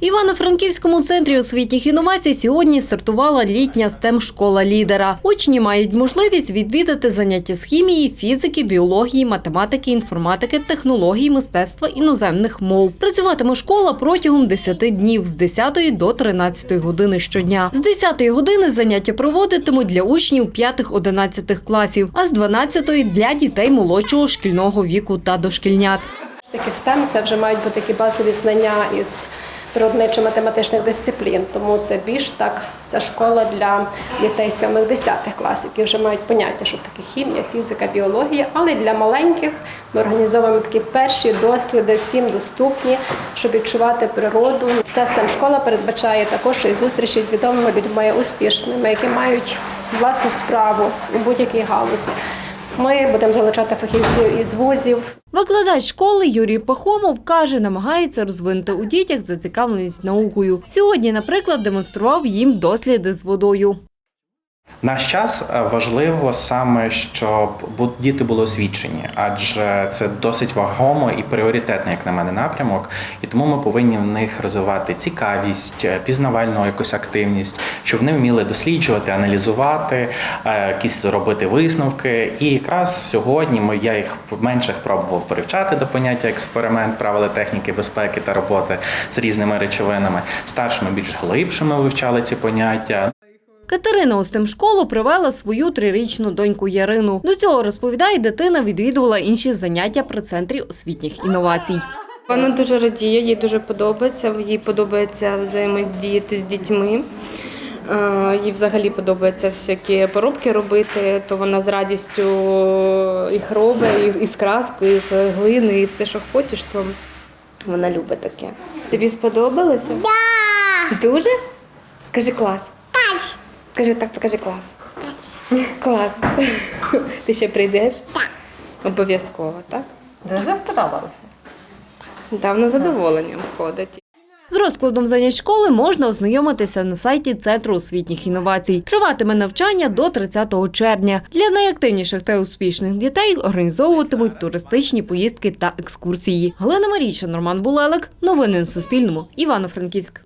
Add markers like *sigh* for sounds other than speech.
Івано-Франківському центрі освітніх інновацій сьогодні стартувала літня stem школа лідера. Учні мають можливість відвідати заняття з хімії, фізики, біології, математики, інформатики, технологій, мистецтва, іноземних мов. Працюватиме школа протягом 10 днів з 10 до 13 години щодня. З 10 години заняття проводитимуть для учнів 5-11 класів, а з 12 для дітей молодшого шкільного віку та дошкільнят. Такі STEM – це вже мають бути такі базові знання із природничо-математичних дисциплін. Тому це більш так, це школа для дітей 7-10 класів, які вже мають поняття, що таке хімія, фізика, біологія. Але для маленьких ми організовуємо такі перші досліди, всім доступні, щоб відчувати природу. Ця STEM школа передбачає також і зустрічі з відомими людьми успішними, які мають власну справу у будь-якій галузі. Ми будемо залучати фахівців із вузів, Викладач школи Юрій Пахомов каже, намагається розвинути у дітях зацікавленість наукою. Сьогодні, наприклад, демонстрував їм досліди з водою. Наш час е, важливо саме, щоб діти були освічені, адже це досить вагомо і пріоритетний, як на мене, напрямок. І тому ми повинні в них розвивати цікавість, е, пізнавальну якусь активність, щоб вони вміли досліджувати, аналізувати, е, якісь робити висновки. І якраз сьогодні ми я їх менших пробував привчати до поняття експеримент, правила техніки безпеки та роботи з різними речовинами. Старшими більш глибшими вивчали ці поняття. Катерина у STEM школу привела свою трирічну доньку Ярину. До цього розповідає, дитина відвідувала інші заняття при центрі освітніх інновацій. Вона дуже радіє, їй дуже подобається. Їй подобається взаємодіяти з дітьми. Їй взагалі подобається всякі поробки робити, то вона з радістю їх робить, і- і з краскою, і з глини, і все, що хочеш, то вона любить таке. Тобі сподобалося? Да! Дуже? Скажи клас. Скажи так, покажи клас. Клас. *laughs* Ти ще прийдеш? Так. Обов'язково, так? Дуже сподобалося. Да, вона з задоволенням ходить. З розкладом занять школи можна ознайомитися на сайті Центру освітніх інновацій. Триватиме навчання до 30 червня. Для найактивніших та успішних дітей організовуватимуть туристичні поїздки та екскурсії. Галина Марійча, Роман Булелик. Новини на Суспільному. Івано-Франківськ.